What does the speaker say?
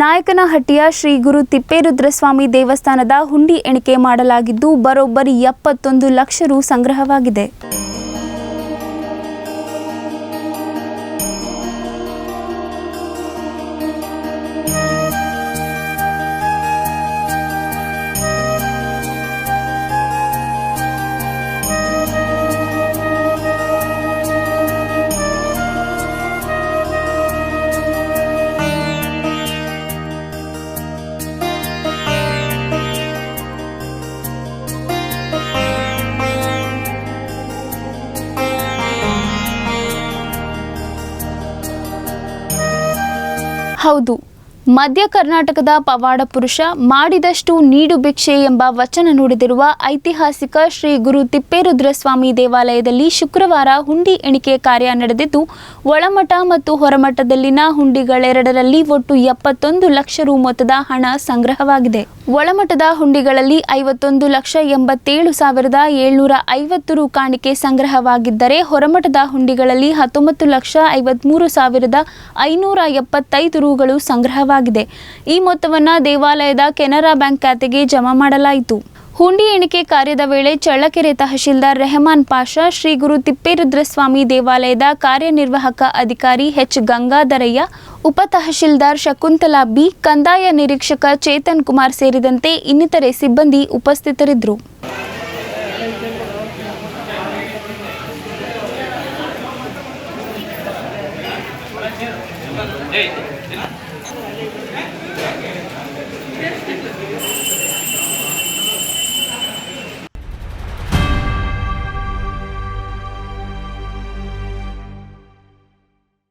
ನಾಯಕನಹಟ್ಟಿಯ ಶ್ರೀ ಗುರು ತಿಪ್ಪೇರುದ್ರಸ್ವಾಮಿ ದೇವಸ್ಥಾನದ ಹುಂಡಿ ಎಣಿಕೆ ಮಾಡಲಾಗಿದ್ದು ಬರೋಬ್ಬರಿ ಎಪ್ಪತ್ತೊಂದು ಲಕ್ಷ ರು ಸಂಗ್ರಹವಾಗಿದೆ. ಹೌದು. ಮಧ್ಯ ಕರ್ನಾಟಕದ ಪವಾಡ ಪುರುಷ ಮಾಡಿದಷ್ಟು ನೀಡು ಭಿಕ್ಷೆ ಎಂಬ ವಚನ ನುಡಿದಿರುವ ಐತಿಹಾಸಿಕ ಶ್ರೀ ಗುರು ತಿಪ್ಪೇರುದ್ರಸ್ವಾಮಿ ದೇವಾಲಯದಲ್ಲಿ ಶುಕ್ರವಾರ ಹುಂಡಿ ಎಣಿಕೆ ಕಾರ್ಯ ನಡೆದಿದ್ದು, ಒಳಮಠ ಮತ್ತು ಹೊರಮಠದಲ್ಲಿನ ಹುಂಡಿಗಳೆರಡರಲ್ಲಿ ಒಟ್ಟು ಎಪ್ಪತ್ತೊಂದು ಲಕ್ಷ ರು ಮೊತ್ತದ ಹಣ ಸಂಗ್ರಹವಾಗಿದೆ. ಒಳಮಠದ ಹುಂಡಿಗಳಲ್ಲಿ ಐವತ್ತೊಂದು ಲಕ್ಷ ಎಂಬತ್ತೇಳು ಸಾವಿರದ ಏಳ್ನೂರ ಐವತ್ತು ರು ಕಾಣಿಕೆ ಸಂಗ್ರಹವಾಗಿದ್ದರೆ, ಹೊರಮಠದ ಹುಂಡಿಗಳಲ್ಲಿ ಹತ್ತೊಂಬತ್ತು ಲಕ್ಷ ಐವತ್ಮೂರು ಸಾವಿರದ ಐನೂರ ಎಪ್ಪತ್ತೈದು ರುಗಳು ಸಂಗ್ರಹವಾಗಿದೆ. ಈ ಮೊತ್ತವನ್ನು ದೇವಾಲಯದ ಕೆನರಾ ಬ್ಯಾಂಕ್ ಖಾತೆಗೆ ಜಮಾ ಮಾಡಲಾಯಿತು. ಹುಂಡಿ ಎಣಿಕೆ ಕಾರ್ಯದ ವೇಳೆ ಚಳ್ಳಕೆರೆ ತಹಶೀಲ್ದಾರ್ ರೆಹಮಾನ್ ಪಾಷಾ, ಶ್ರೀ ಗುರು ತಿಪ್ಪೇರುದ್ರಸ್ವಾಮಿ ದೇವಾಲಯದ ಕಾರ್ಯನಿರ್ವಾಹಕ ಅಧಿಕಾರಿ ಎಚ್. ಗಂಗಾಧರಯ್ಯ, ಉಪ ತಹಶೀಲ್ದಾರ್ ಶಕುಂತಲಾ ಬಿ, ಕಂದಾಯ ನಿರೀಕ್ಷಕ ಚೇತನ್ ಕುಮಾರ್ ಸೇರಿದಂತೆ ಇನ್ನಿತರೆ ಸಿಬ್ಬಂದಿ ಉಪಸ್ಥಿತರಿದ್ದರು.